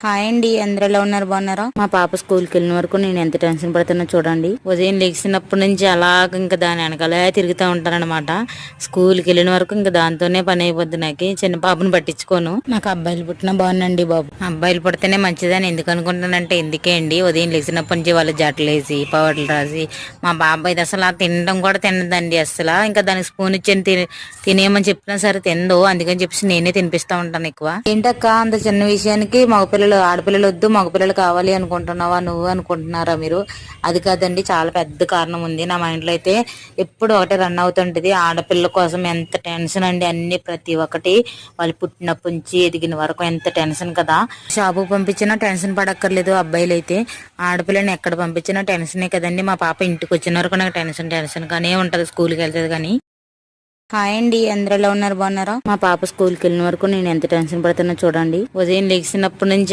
Hi అండి అందరిలో ఉన్నారు? బాగున్నారా? మా పాప స్కూల్కి వెళ్ళిన వరకు నేను ఎంత టెన్షన్ పడుతున్నా చూడండి. ఉదయం లెగిసినప్పటి నుంచి అలాగ ఇంకా దాని వెనకాలే తిరుగుతూ ఉంటానన్నమాట. స్కూల్కి వెళ్ళిన వరకు ఇంకా దాంతోనే పని అయిపోద్ది నాకు. చిన్న పాపను పట్టించుకోను. నాకు అబ్బాయిలు పుట్టినా బాగుందండి బాబు. అబ్బాయిలు పుడితేనే మంచిదని ఎందుకు అనుకుంటానంటే ఎందుకే అండి? ఉదయం లెగిసినప్పటి నుంచి వాళ్ళు జట్లు వేసి పౌడర్లు రాసి మా బాబాయ్ అసలు ఆ తినడం కూడా తినదండి అసలు. ఇంకా దానికి స్పూన్ ఇచ్చి తినే తినేయమని చెప్పినా సరే తిందో అందుకని చెప్పేసి నేనే తినిపిస్తా ఉంటాను ఎక్కువ. ఏంటక్క అంత చిన్న విషయానికి మగపిల్లలు ఆడపిల్లలు వద్దు మగపిల్లలు కావాలి అనుకుంటున్నావా నువ్వు అనుకుంటున్నారా మీరు? అది కాదండి చాలా పెద్ద కారణం ఉంది. నా మైండ్లో అయితే ఎప్పుడు ఒకటే రన్ అవుతుంటుంది. ఆడపిల్ల కోసం ఎంత టెన్షన్ అండి అన్ని ప్రతి ఒక్కటి. వాళ్ళు పుట్టినప్పటి నుంచి ఎదిగిన వరకు ఎంత టెన్షన్ కదా. షాపుకి పంపించినా టెన్షన్ పడక్కర్లేదు అబ్బాయిలు అయితే ఆడపిల్లని ఎక్కడ పంపించినా టెన్షనే కదండి. మా పాప ఇంటికి వచ్చిన వరకు నాకు టెన్షన్ టెన్షన్ గానే ఉంటుంది స్కూల్కి వెళ్తుంది కానీ. హాయ్ అండి అందరిలో ఉన్నారు? బాగున్నారా? మా పాప స్కూల్కి వెళ్ళిన వరకు నేను ఎంత టెన్షన్ పడుతున్నా చూడండి. ఉదయం లెగిసినప్పటి నుంచి